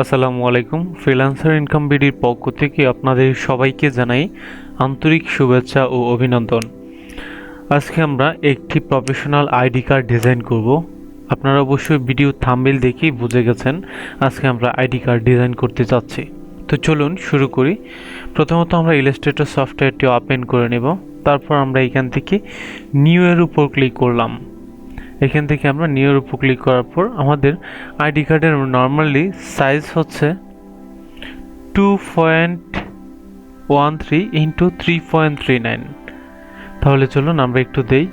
আসসালামু আলাইকুম। Freelancer income বিডির পক্ষ থেকে আপনাদের সবাইকে জানাই আন্তরিক শুভেচ্ছা ও অভিনন্দন। আজকে আমরা একটি প্রফেশনাল আইডি কার্ড ডিজাইন করব। আপনারা অবশ্যই ভিডিও থাম্বেল দেখেই বুঝে গেছেন আজকে আমরা আইডি কার্ড ডিজাইন করতে যাচ্ছি তো চলুন শুরু করি। প্রথমত আমরা ইলাস্ট্রেটর সফটওয়্যারটি ওপেন করে নেব। তারপর আমরা এখান থেকে নিউ এর উপর ক্লিক করলাম। এখান থেকে আমরা নিউর উপর ক্লিক করার পর আমাদের আইডি কার্ডের নর্মালি সাইজ হচ্ছে two point one three into three point three nine তাহলে চলুন আমরা একটু দেই।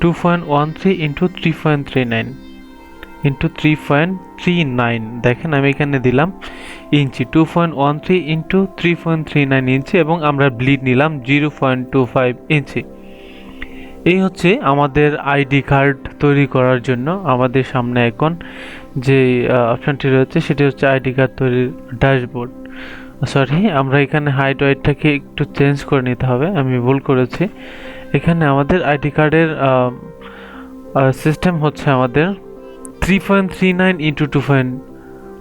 Two point one three into three point three nine into three point three nine দেখেন আমি এখানে দিলাম inch two point one three into three point three nine inch এবং আমরা ব্লিড নিলাম zero point two five inch. এই হচ্ছে আমাদের আইডি কার্ড তৈরি করার জন্য আমাদের সামনে এখন যে অপশানটি রয়েছে সেটি হচ্ছে আইডি কার্ড তৈরির ড্যাশবোর্ড। সরি, আমরা এখানে হাইট ওয়াইটটাকে একটু চেঞ্জ করে নিতে হবে, আমি ভুল করেছি। এখানে আমাদের আইডি কার্ডের সিস্টেম হচ্ছে আমাদের three point three nine into two point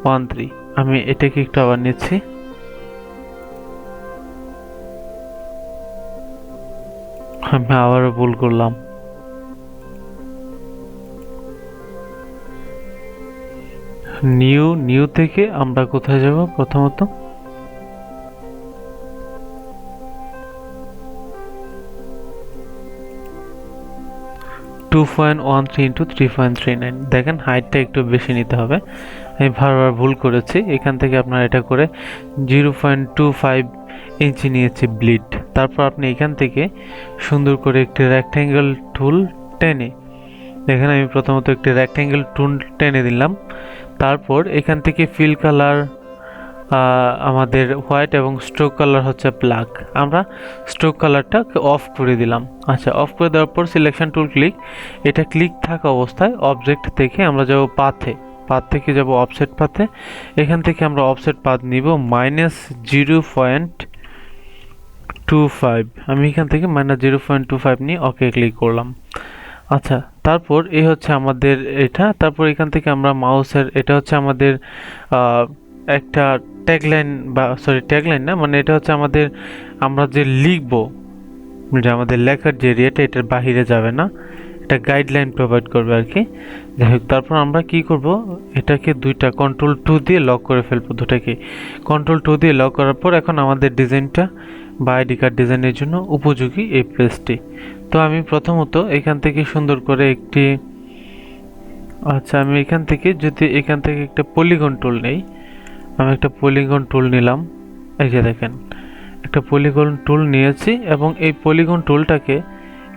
one three. আমি এটাকে একটু আবার নিচ্ছি। আমি আবারও ভুল করলাম। নিউ নিউ থেকে আমরা কোথায় যাব প্রথমত? Two point one three into three point three nine দেখেন হাইটটা একটু বেশি নিতে হবে। আমি বারবার ভুল করেছি। এখান থেকে আপনার এটা করে zero point two five inch নিয়েছি ব্লিড। তারপর আপনি এখান থেকে সুন্দর করে একটি রেক্ট্যাঙ্গেল টুল টেনে এখানে আমি প্রথমত একটি রেক্ট্যাঙ্গেল টুল টেনে দিলাম। তারপর এখান থেকে ফিল কালার আমাদের হোয়াইট এবং স্ট্রোক কালার হচ্ছে ব্ল্যাক আমরা স্ট্রোক কালারটা অফ করে দিলাম। আচ্ছা অফ করে দেওয়ার পর সিলেকশন টুল ক্লিক এটা ক্লিক থাকা অবস্থায় অবজেক্ট থেকে আমরা যাব পাথে পাথ থেকে যাব অফসেট পাথে এখান থেকে আমরা অফসেট পাথ নিব minus zero point two five আমি এখান থেকে minus zero point two five নিয়ে ওকে ক্লিক করলাম। আচ্ছা তারপর এই হচ্ছে আমাদের এটা। তারপর এখান থেকে আমরা মাউসের, এটা হচ্ছে আমাদের একটা ট্যাগলাইন বা সরি ট্যাগলাইন না মানে এটা হচ্ছে আমাদের, আমরা যে লিখব, যে আমাদের লেখার যে এরিয়াটা এটার বাহিরে যাবে না। এটা গাইডলাইন প্রোভাইড করবে আর কি। যাই হোক, তারপর আমরা কি করব? এটাকে দুইটা কন্ট্রোল টু দিয়ে লক করে ফেলব দুটাকে। কন্ট্রোল টু দিয়ে লক করার পর এখন আমাদের ডিজাইনটা বা আইডি কার্ড ডিজাইনের জন্য উপযোগী এই পেজটি তো আমি প্রথমত এখান থেকে সুন্দর করে একটি আচ্ছা আমি এখান থেকে যদি এখান থেকে একটা পলিগন টুল নেই, আমি একটা পলিগন টুল নিলাম। এই যে দেখেন, একটা পলিগন টুল নিয়েছি এবং এই পলিগন টুলটাকে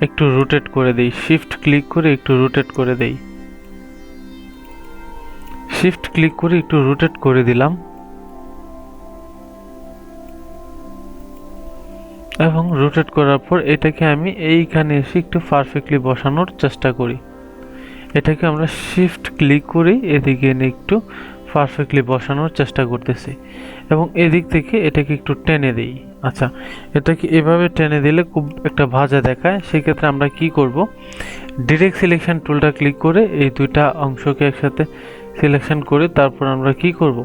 একটু রোটেট করে দেই। শিফট ক্লিক করে একটু রোটেট করে দেই। শিফট ক্লিক করে একটু রোটেট করে দিলাম। এবং রোটেট করার পর এটাকে আমি এইখানে এসে একটু পারফেক্টলি বসানোর চেষ্টা করি। এটাকে আমরা শিফট ক্লিক করে এদিকে এনে একটু পারফেক্টলি বসানোর চেষ্টা করতেছি। এবং এদিক থেকে এটাকে একটু টেনে দিই। আচ্ছা এটাকে এভাবে টেনে দিলে খুব একটা ভাজা দেখায়। সেক্ষেত্রে আমরা কি করব? ডিরেক্ট সিলেকশন টুলটা ক্লিক করে এই দুইটা অংশকে একসাথে সিলেকশন করে তারপর আমরা কি করব?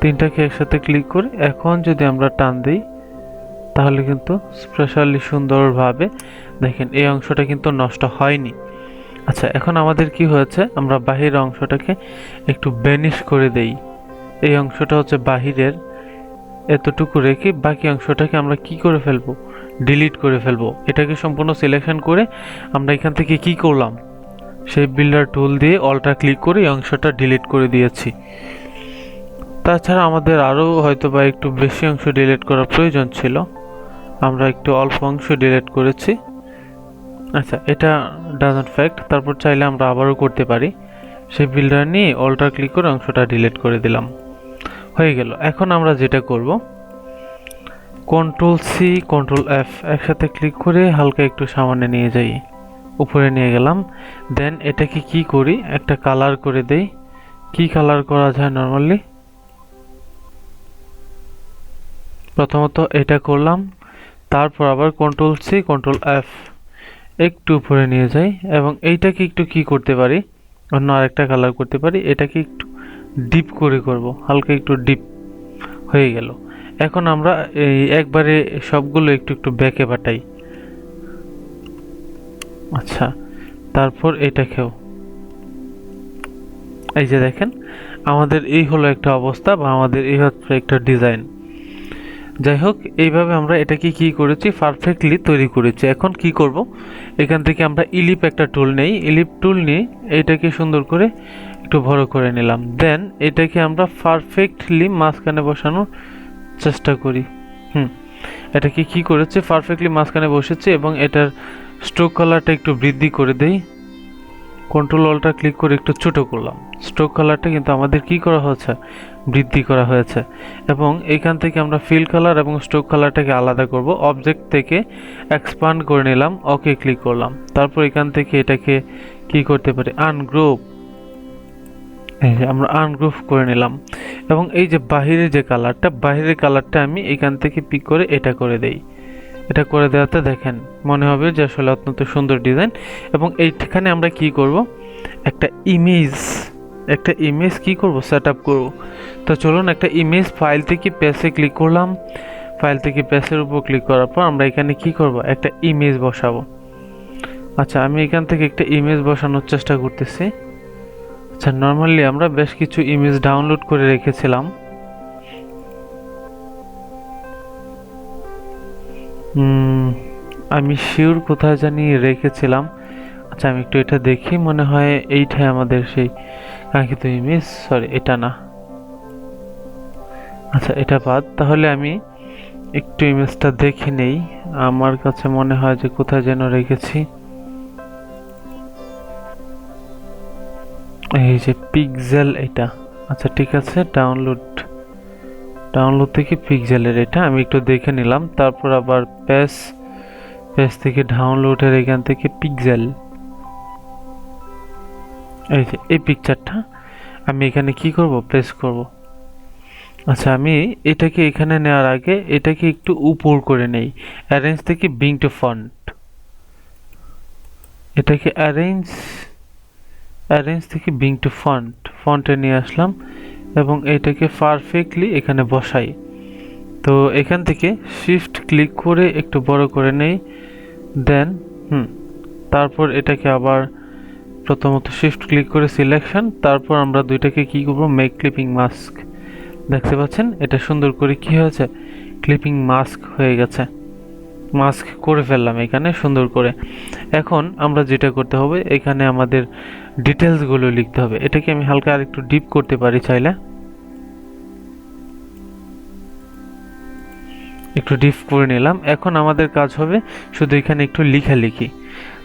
তিনটাকে একসাথে ক্লিক করে এখন যদি আমরা টান দিই, তাহলে কিন্তু স্পেশালি সুন্দরভাবে দেখেন এই অংশটা কিন্তু নষ্ট হয়নি। আচ্ছা এখন আমাদের কি হয়েছে? আমরা বাহির অংশটাকে একটু বেনিশ করে দেই। এই অংশটা হচ্ছে বাহিরের। এতটুকু রেখে বাকি অংশটাকে আমরা কি করে ফেলব? ডিলিট করে ফেলব। এটাকে সম্পূর্ণ সিলেকশন করে আমরা এখান থেকে কি করলাম? সেই বিল্ডার টুল দিয়ে অলটা ক্লিক করে এই অংশটা ডিলিট করে দিয়েছি। তাছাড়া আমাদের আরও হয়তো বা একটু বেশি অংশ ডিলিট করার প্রয়োজন ছিল। আমরা একটু অল্প অংশ ডিলিট করেছি। আচ্ছা এটা ডাজন্ট ফ্যাক্ট তারপর চাইলে আমরা আবারও করতে পারি। সেই বিল্ডার নিয়ে অল্টার ক্লিক করে অংশটা ডিলিট করে দিলাম। হয়ে গেল। এখন আমরা যেটা করব কন্ট্রোল সি কন্ট্রোল এফ একসাথে ক্লিক করে হালকা একটু সামনে নিয়ে যাই। উপরে নিয়ে গেলাম। দেন এটাকে কি করি? একটা কালার করে দেই। কি কালার করা যায় নর্মালি প্রথমত এটা করলাম। তারপর আবার কন্ট্রোল সি কন্ট্রোল এফ একটু উপরে নিয়ে যাই। এবং এইটাকে একটু কি করতে পারি? অন্য আরেকটা কালার করতে পারি। এটাকে একটু ডিপ করে করব, হালকা একটু ডিপ হয়ে গেল। এখন আমরা এই একবারে সবগুলো একটু একটু ব্যাকে বাটাই। আচ্ছা তারপর এটা এটাকেও এই যে দেখেন, আমাদের এই হলো একটা অবস্থা বা আমাদের এই হচ্ছে একটা ডিজাইন যাই হোক এইভাবে আমরা এটাকে কি করেছি? পারফেক্টলি তৈরি করেছি। এখন কি করব? এখান থেকে আমরা ইলিপ একটা টুল নেই। ইলিপ টুল নিয়ে এটাকে সুন্দর করে একটু বড় করে নিলাম। দেন এটাকে আমরা পারফেক্টলি মাঝখানে বসানোর চেষ্টা করি। হুম। এটাকে কি করেছে? পারফেক্টলি মাঝখানে বসেছে এবং এটার স্ট্রোক কালারটা একটু বৃদ্ধি করে দেই। কন্ট্রোল অলটা ক্লিক করে একটু ছোটো করলাম। স্ট্রোক কালারটা কিন্তু আমাদের কি করা হয়েছে? বৃদ্ধি করা হয়েছে। এবং এখান থেকে আমরা ফিল কালার এবং স্ট্রোক কালারটাকে আলাদা করব। অবজেক্ট থেকে এক্সপান্ড করে নিলাম ওকে ক্লিক করলাম। তারপর এখান থেকে এটাকে কি করতে পারি? আনগ্রুপ আমরা আনগ্রুপ করে নিলাম। এবং এই যে বাহিরের যে কালারটা বাহিরের কালারটা আমি এখান থেকে পিক করে এটা করে দেই। এটা করে দেওয়াতে দেখেন, মনে হবে যে আসলে অত্যন্ত সুন্দর ডিজাইন। এবং এইখানে আমরা কি করব? একটা ইমেজ একটা ইমেজ কি করব? সেট আপ করব। তো চলুন একটা ইমেজ ফাইল থেকে পেসে ক্লিক করলাম। ফাইল থেকে পেসের উপর ক্লিক করার পর আমরা এখানে কি করব? একটা ইমেজ বসাবো। আচ্ছা আমি এখান থেকে একটা ইমেজ বসানোর চেষ্টা করতেছি। আচ্ছা নর্মালি আমরা বেশ কিছু ইমেজ ডাউনলোড করে রেখেছিলাম। আমি শিওর কোথায় জানি রেখেছিলাম। আচ্ছা আমি একটু এটা দেখি, মনে হয় এইটাই আমাদের সেই কাঙ্ক্ষিত ইমেজ সরি এটা না। আচ্ছা এটা বাদ। তাহলে আমি একটু ইমেজটা দেখে নেই। আমার কাছে মনে হয় যে কোথায় যেন রেখেছি। এই যে পিক্সেল এটা। আচ্ছা ঠিক আছে ডাউনলোড ডাউনলোড থেকে পিকজেলের এটা, আমি একটু দেখে নিলাম। তারপর আবার পেজ পেজ থেকে ডাউনলোডের এখান থেকে পিকজেল এই যে, এই পিকচারটা আমি এখানে কি করব? প্রেস করব। আচ্ছা আমি এটাকে এখানে নেওয়ার আগে এটাকে একটু উপর করে নেই। অ্যারেঞ্জ থেকে বিং টু ফন্ট এটাকে অ্যারেঞ্জ অ্যারেঞ্জ থেকে বিং টু ফন্ট ফন্টে নিয়ে আসলাম। এবং এটাকে পারফেক্টলি এখানে বসাই। তো এখান থেকে শিফট ক্লিক করে একটু বড় করে নেই দেন হুম, তারপর এটাকে আবার প্রথমত শিফট ক্লিক করে সিলেকশন তারপর আমরা দুইটাকে কি করব? মেক ক্লিপিং মাস্ক দেখতে পাচ্ছেন? এটা সুন্দর করে কি হয়েছে? ক্লিপিং মাস্ক হয়ে গেছে। মাস্ক করে ফেললাম এখানে সুন্দর করে। এখন আমরা যেটা করতে হবে, এখানে আমাদের ডিটেলসগুলো লিখতে হবে। এটাকে আমি হালকা আর একটু ডিপ করতে পারি চাইলে। একটু ডিপ করে নিলাম। এখন আমাদের কাজ হবে শুধু এখানে একটু লিখি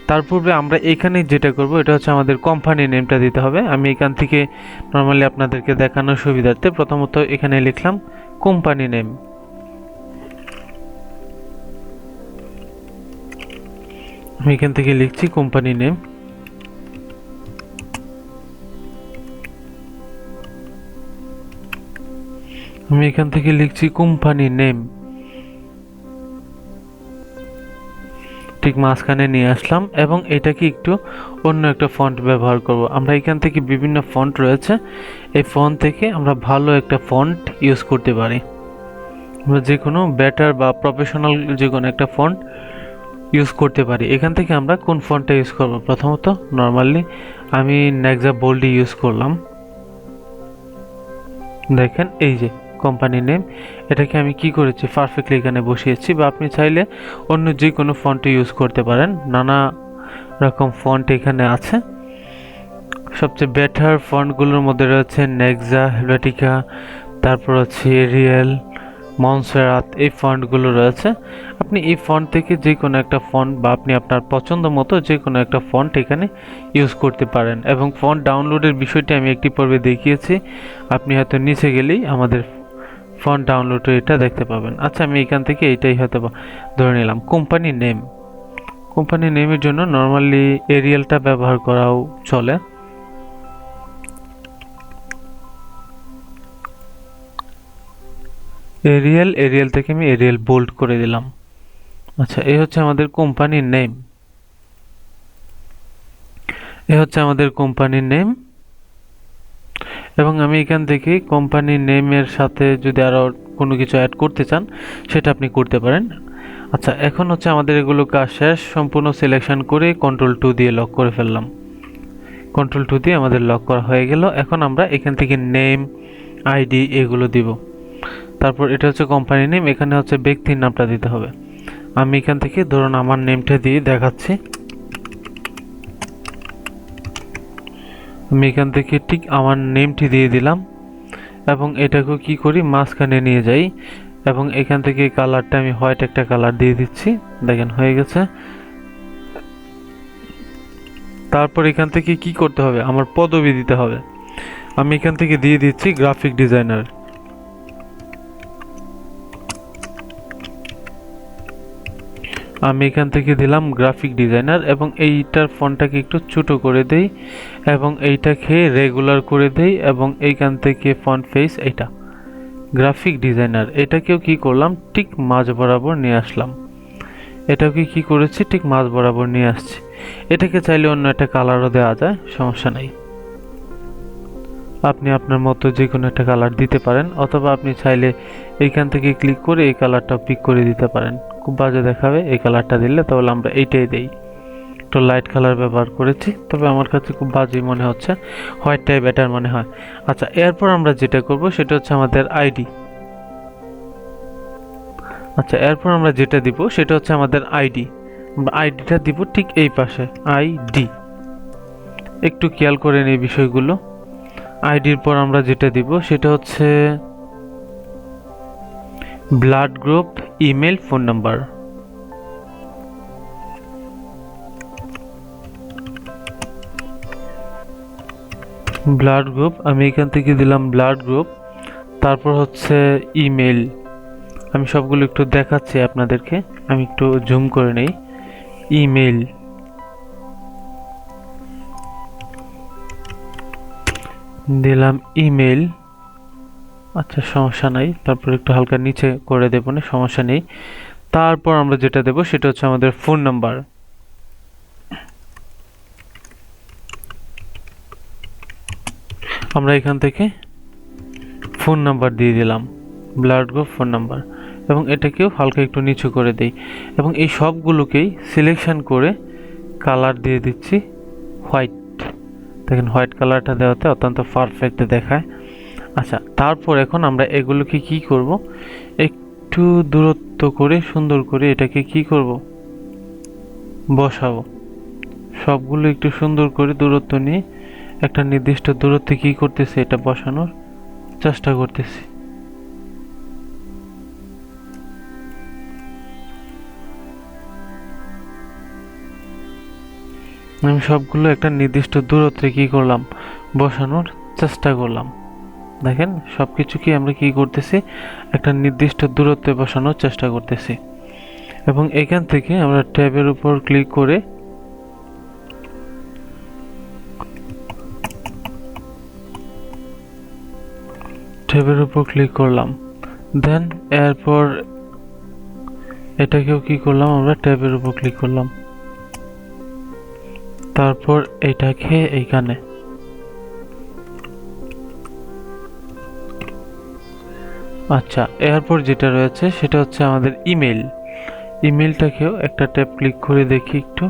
তার পূর্বে আমরা এখানে যেটা করব, এটা হচ্ছে আমাদের কোম্পানি নেমটা দিতে হবে। আমি এখান থেকে নর্মালি আপনাদেরকে দেখানোর সুবিধার্থে প্রথমত এখানে লিখলাম কোম্পানি নেম আমি এখান থেকে লিখছি কোম্পানি নেম আমি এখান থেকে লিখছি কোম্পানি নেম। ঠিক মাঝখানে নিয়ে আসলাম এবং এটাকে একটু অন্য একটা ফন্ট ব্যবহার করব। আমরা এখান থেকে বিভিন্ন ফন্ট রয়েছে। এই ফন্ট থেকে আমরা ভালো একটা ফন্ট ইউজ করতে পারি। আমরা যে কোনো ব্যাটার বা প্রফেশনাল যে কোনো একটা ফন্ট ইউজ করতে পারি। এখান থেকে আমরা কোন ফন্টটা ইউজ করব? প্রথমত নর্মালি আমি নেক্সা বোল্ডি ইউজ করলাম। দেখেন, এই যে। কোম্পানি নেম এটাকে আমি কি করেছি? পারফেক্টলি এখানে বসিয়েছি বা আপনি চাইলে অন্য যে কোনো ফন্ট ইউজ করতে পারেন। নানা রকম ফন্ট এখানে আছে। সবচেয়ে বেটার ফন্টগুলোর মধ্যে রয়েছে নেক্সা হেলভেটিকা তারপর হচ্ছে এরিয়েল মনসেরাত এই ফন্টগুলো রয়েছে। আপনি এই ফন্ট থেকে যে কোনো একটা ফন্ট বা আপনি আপনার পছন্দ মতো যে কোনো একটা ফন্ট এখানে ইউজ করতে পারেন। এবং ফন্ট ডাউনলোডের বিষয়টি আমি একটি পর্বে দেখিয়েছি। আপনি হয়তো নিচে গেলেই আমাদের ফন্ট ডাউনলোড এটা দেখতে পাবেন। আচ্ছা আমি এখান থেকে এইটাই হয়তো ধরে নিলাম। কোম্পানি নেম কোম্পানি নেমের জন্য নর্মালি এরিয়ালটা ব্যবহার করাও চলে। এরিয়াল এরিয়াল থেকে আমি এরিয়াল বোল্ড করে দিলাম। আচ্ছা এই হচ্ছে আমাদের কোম্পানির নেম এ হচ্ছে আমাদের কোম্পানির নেম এবং আমি এখান থেকে কোম্পানির নেমের সাথে যদি আরও কোনো কিছু অ্যাড করতে চান, সেটা আপনি করতে পারেন। আচ্ছা এখন হচ্ছে আমাদের এগুলো কাজ শেষ। সম্পূর্ণ সিলেকশন করে কন্ট্রোল টু দিয়ে লক করে ফেললাম। কন্ট্রোল টু দিয়ে আমাদের লক করা হয়ে গেল। এখন আমরা এখান থেকে নেম আইডি এগুলো দিব। তারপর এটা হচ্ছে কোম্পানি নেম এখানে হচ্ছে ব্যক্তির নামটা দিতে হবে। আমি এখান থেকে ধরুন আমার নেমটা দিয়ে দেখাচ্ছি। আমি এখান থেকে ঠিক আমার নেমটি দিয়ে দিলাম এবং এটাকেও কি করি, মাঝখানে নিয়ে যাই এবং এখান থেকে কালারটা আমি হোয়াইট একটা কালার দিয়ে দিচ্ছি। দেখেন, হয়ে গেছে। তারপর এখান থেকে কি করতে হবে? আমার পদবি দিতে হবে। আমি এখান থেকে দিয়ে দিচ্ছি গ্রাফিক ডিজাইনার আমি এখান থেকে দিলাম গ্রাফিক ডিজাইনার এবং এইটার ফোনটাকে একটু ছোট করে দেই এবং এইটাকে রেগুলার করে দেই এবং এইখান থেকে ফন্ট ফেস এইটা। গ্রাফিক ডিজাইনার এটাকেও কি করলাম, ঠিক মাঝ বরাবর নিয়ে আসলাম। এটাকে কি করেছি, ঠিক মাঝ বরাবর নিয়ে আসছি। এটাকে চাইলে অন্য একটা কালারও দেওয়া যায়, সমস্যা নেই। আপনি আপনার মতো যে কোনো একটা কালার দিতে পারেন, অথবা আপনি চাইলে এইখান থেকে ক্লিক করে এই কালারটা পিক করে দিতে পারেন। খুব বাজে দেখাবে এই কালারটা দিলে, তাহলে আমরা এইটাই দেই। একটু লাইট কালার ব্যবহার করেছি, তবে আমার কাছে খুব বাজে মনে হচ্ছে হোয়াইটটাই বেটার মনে হয়। আচ্ছা এরপর আমরা যেটা করব সেটা হচ্ছে আমাদের আইডি আচ্ছা এরপর আমরা যেটা দিব সেটা হচ্ছে আমাদের আইডি আইডিটা দিব ঠিক এই পাশে আইডি একটু খেয়াল করে নিই বিষয়গুলো। আইডির পর আমরা যেটা দিব সেটা হচ্ছে blood group email phone number blood group আমি এখান থেকে দিলাম ব্লাড গ্রুপ তারপর হচ্ছে ইমেল আমি সবগুলো একটু দেখাচ্ছি আপনাদেরকে, আমি একটু জুম করে নেই। ইমেল দিলাম ইমেল আচ্ছা সমস্যা নাই। তারপর একটু হালকা নিচে করে দেবো না, সমস্যা নেই। তারপর আমরা যেটা দেব সেটা হচ্ছে আমাদের ফোন নাম্বার আমরা এখান থেকে ফোন নাম্বার দিয়ে দিলাম ব্লাড গ্রুপ ফোন নাম্বার এবং এটাকেও হালকা একটু নিচু করে দেই। এবং এই সবগুলোকেই সিলেকশন করে কালার দিয়ে দিচ্ছি হোয়াইট দেখেন হোয়াইট কালারটা দেওয়াতে অত্যন্ত পারফেক্ট দেখায়। আচ্ছা তারপর এখন আমরা এগুলোকে কি করব? একটু দূরত্ব করে, সুন্দর করে এটাকে কি করব? বসাবো। সবগুলো একটু সুন্দর করে দূরত্ব নিয়ে একটা নির্দিষ্ট দূরত্বে কি করতেছি এটা বসানোর চেষ্টা করতেছি। আমি সবগুলো একটা নির্দিষ্ট দূরত্বে কি করলাম? বসানোর চেষ্টা করলাম। দেখেন সব কিছু কি আমরা কি করতেছি? একটা নির্দিষ্ট দূরত্বে বসানোর চেষ্টা করতেছি। এবং এখান থেকে আমরা ট্যাবের উপর ক্লিক করে ট্যাবের উপর ক্লিক করলাম। দেন এরপর এটাকেও কি করলাম? আমরা ট্যাবের উপর ক্লিক করলাম। তারপর এটাকে এইখানে আচ্ছা এরপর যেটা রয়েছে সেটা হচ্ছে আমাদের ইমেল। ইমেলটাকেও একটা ট্যাব ক্লিক করে দেখি একটু।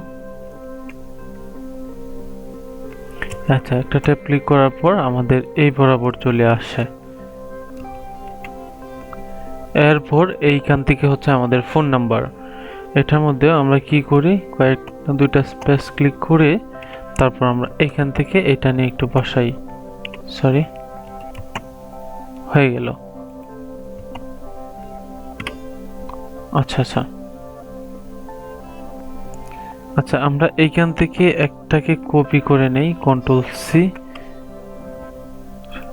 আচ্ছা একটা ট্যাব ক্লিক করার পর আমাদের এই বরাবর চলে আসছে এরপর এইখান থেকে হচ্ছে আমাদের ফোন নাম্বার। এটার মধ্যে আমরা কি করি? কয়েক দুইটা স্পেস ক্লিক করে তারপর আমরা এখান থেকে এটা নিয়ে একটু বসাই। সরি, হয়ে গেল। আচ্ছা আচ্ছা। আচ্ছা আমরা এইখান থেকে একটাকে কপি করে নেই কন্ট্রোল সি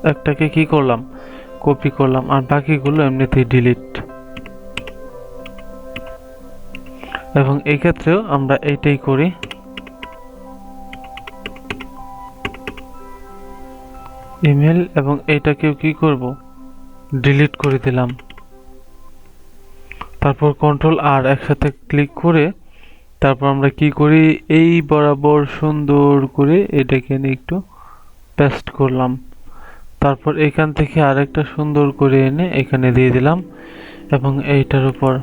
একটাকে কি করলাম? কপি করলাম, আর বাকিগুলো এমনিতেই ডিলিট এবং এই ক্ষেত্রেও আমরা এইটাই করি। ইমেল এবং এইটাকেও কি করব? ডিলিট করে দিলাম। তারপর কন্ট্রোল আর একসাথে ক্লিক করে তারপর আমরা কি করি? এই বরাবর সুন্দর করে এটাকে নিয়ে একটু পেস্ট করলাম। তারপর এখান থেকে আরেকটা সুন্দর করে এনে এখানে দিয়ে দিলাম এবং এইটার উপর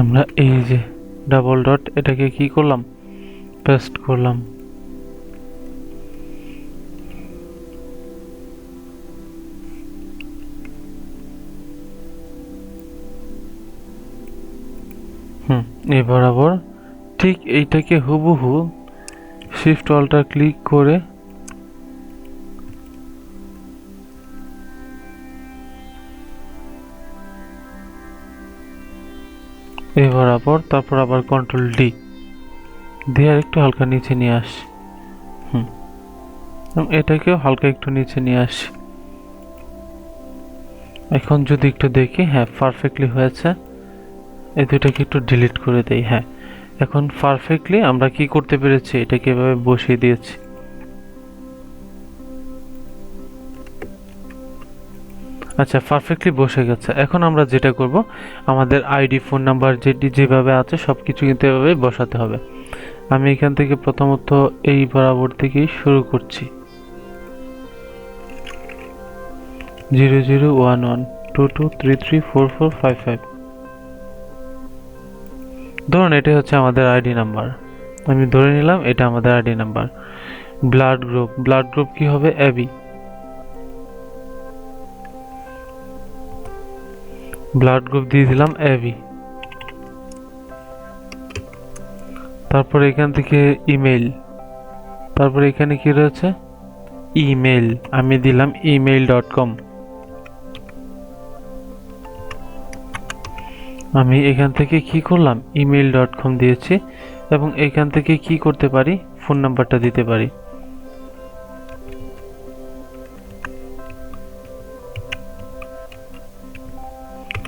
আমরা এই যে ডাবল ডট এটাকে কি করলাম? পেস্ট করলাম। এই বরাবর, ঠিক এইটাকে হুবহু শিফট অল্টার ক্লিক করে এই বরাবর, তারপর আবার কন্ট্রোল ডি দিয়ে আর একটু হালকা নিচে নিয়ে আসি। হুম। এটাকেও হালকা একটু নিচে নিয়ে আসি। এখন যদি একটু দেখি হ্যাঁ পারফেক্টলি হয়েছে। এই দুইটাকে একটু ডিলিট করে দেই হ্যাঁ। এখন পারফেক্টলি আমরা কি করতে পেরেছি? এটাকে এভাবে বসিয়ে দিয়েছি। আচ্ছা পারফেক্টলি বসে গেছে। এখন আমরা যেটা করব, আমাদের আইডি ফোন নাম্বার যেটি যেভাবে আছে সব কিছু কিন্তু এভাবে বসাতে হবে। আমি এখান থেকে প্রথমত এই বরাবর থেকেই শুরু করছি। Zero zero one one two two three three four four five five ধরুন এটা হচ্ছে আমাদের আইডি নাম্বার আমি ধরে নিলাম এটা আমাদের ID number blood group blood group কি হবে? এবি ব্লাড গ্রুপ দিয়ে দিলাম এবি তারপর এখান থেকে ইমেল তারপর এখানে কি রয়েছে? ইমেল আমি দিলাম ইমেল ডট কম আমি এখান থেকে কি করলাম? ইমেল ডট কম দিয়েছি এবং এখান থেকে কি করতে পারি? ফোন নাম্বারটা দিতে পারি।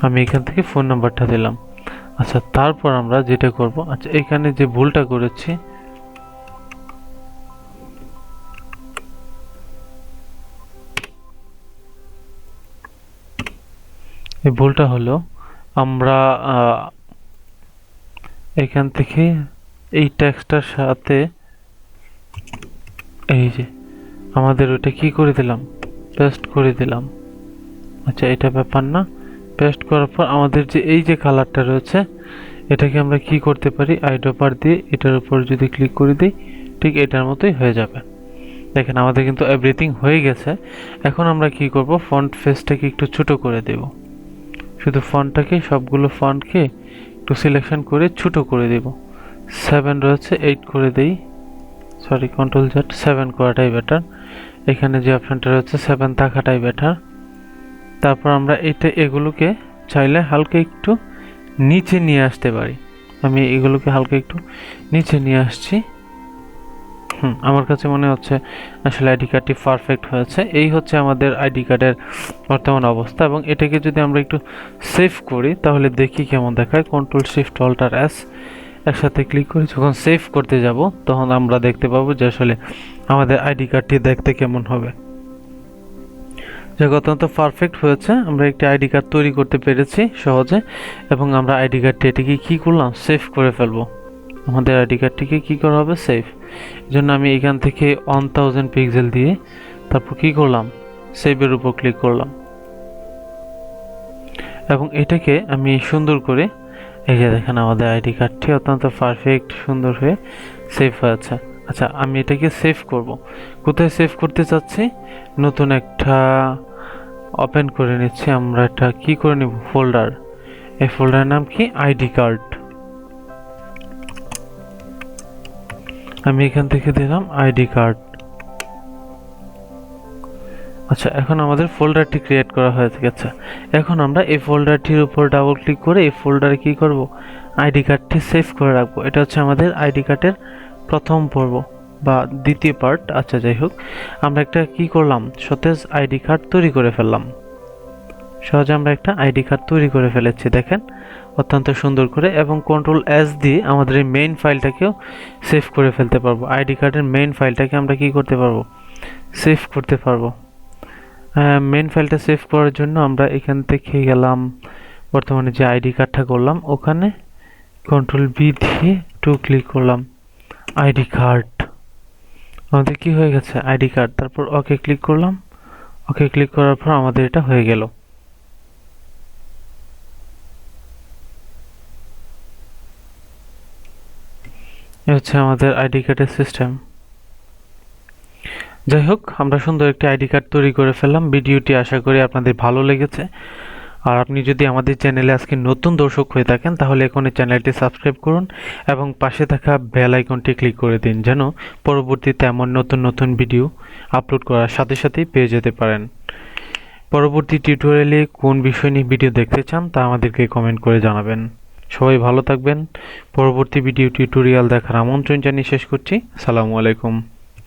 আমি এখান থেকে ফোন নাম্বারটা দিলাম। আচ্ছা তারপর আমরা যেটা করব আচ্ছা এখানে যে ভুলটা করেছি, এই ভুলটা হলো আমরা এখান থেকে এই ট্যাক্সটার সাথে এই যে আমাদের ওটা কি করে দিলাম? পেস্ট করে দিলাম। আচ্ছা এটা ব্যাপার না। পেস্ট করার পর আমাদের যে এই যে কালারটা রয়েছে, এটাকে আমরা কি করতে পারি? আইডোপার দিয়ে এটার উপর যদি ক্লিক করে দিই, ঠিক এটার মতোই হয়ে যাবে। দেখেন, আমাদের কিন্তু এভরিথিং হয়ে গেছে। এখন আমরা কি করব? ফন্ট ফেসটাকে একটু ছোট করে দেব। শুধু ফন্টটাকে, সবগুলো ফন্টকে একটু সিলেকশন করে ছোটো করে দেব। সেভেন রয়েছে এইট করে দেই। সরি কন্ট্রোল জেড সেভেন করাটাই বেটার এখানে যে অপশনটা রয়েছে সেভেন থাকাটাই বেটার তারপর আমরা এটা, এগুলোকে চাইলে হালকা একটু নিচে নিয়ে আসতে পারি। আমি এগুলোকে হালকা একটু নিচে নিয়ে আসছি। হুম, আমার কাছে মনে হচ্ছে আসলে আইডি কার্ডটি পারফেক্ট হয়েছে। এই হচ্ছে আমাদের আইডি কার্ডের বর্তমান অবস্থা এবং এটাকে যদি আমরা একটু সেভ করি, তাহলে দেখি কেমন দেখায়। কন্ট্রোল শিফট অল্টার অ্যাস একসাথে ক্লিক করে যখন সেভ করতে যাব, তখন আমরা দেখতে পাবো যে আসলে আমাদের আইডি কার্ডটি দেখতে কেমন হবে। যে অত্যন্ত পারফেক্ট হয়েছে। আমরা একটি আইডি কার্ড তৈরি করতে পেরেছি সহজে এবং আমরা আইডি কার্ডটি এটিকে কী করলাম? সেভ করে ফেলব। আমাদের আইডি কার্ডটিকে কী করা হবে? সেভ জন্য আমি এখান থেকে ওয়ান থাউজেন্ড পিক্সেল দিয়ে তারপর কী করলাম? সেভের উপর ক্লিক করলাম। এবং এটাকে আমি সুন্দর করে, এই যে দেখেন আমাদের আইডি কার্ডটি অত্যন্ত পারফেক্ট সুন্দর হয়ে সেভ হয়েছে। আচ্ছা আমি এটাকে সেভ করব। কোথায় সেভ করতে চাচ্ছি? নতুন একটা ওপেন করে নিচ্ছি। আমরা এটা কি করে নেব? ফোল্ডার এই ফোল্ডারের নাম কি? ID card. আমি এখান থেকে দিলাম আইডি কার্ড। আচ্ছা এখন আমাদের ফোল্ডারটি ক্রিয়েট করা হয়ে গেছে। এখন আমরা এই ফোল্ডারটির উপর ডাবল ক্লিক করে এই ফোল্ডারে কি করব? আইডি কার্ডটি সেভ করে রাখব। এটা হচ্ছে আমাদের আইডি কার্ডের প্রথম পর্ব বা দ্বিতীয় পার্ট আচ্ছা যাই হোক, আমরা একটা কি করলাম? সতেজ আইডি কার্ড তৈরি করে ফেললাম। সহজে আমরা একটা আইডি কার্ড তৈরি করে ফেলেছি, দেখেন। অত্যন্ত সুন্দর করে এবং কন্ট্রোল এস দিয়ে আমাদের এই মেইন ফাইলটাকেও সেভ করে ফেলতে পারব। আইডি কার্ডের মেইন ফাইলটাকে আমরা কি করতে পারব? সেভ করতে পারব। মেইন ফাইলটা সেভ করার জন্য আমরা এখান থেকে গেলাম, বর্তমানে যে আইডি কার্ডটা করলাম, ওখানে কন্ট্রোল বি দিয়ে টু ক্লিক করলাম, আইডি কার্ড। আমাদের কি হয়ে গেছে? ID card. তারপর ওকে ক্লিক করলাম। ওকে ক্লিক করার পর আমাদের এটা হয়ে গেল। এ হচ্ছে আমাদের আইডি কার্ডের সিস্টেম। যাই হোক, আমরা সুন্দর একটি আইডি কার্ড তৈরি করে ফেললাম। ভিডিওটি আশা করি আপনাদের ভালো লেগেছে। আর আপনি যদি আমাদের চ্যানেলে আজকে নতুন দর্শক হয়ে থাকেন, তাহলে এখন এই চ্যানেলটি সাবস্ক্রাইব করুন এবং পাশে থাকা বেল আইকনটি ক্লিক করে দিন যেন পরবর্তীতে এমন নতুন নতুন ভিডিও আপলোড করার সাথে সাথেই পেয়ে যেতে পারেন। পরবর্তী টিউটোরিয়ালে কোন বিষয় নিয়ে ভিডিও দেখতে চান তা আমাদেরকে কমেন্ট করে জানাবেন। সবাই ভালো থাকবেন। পরবর্তী ভিডিও টিউটোরিয়াল দেখার আমন্ত্রণ জানিয়ে শেষ করছি। সালামু আলাইকুম।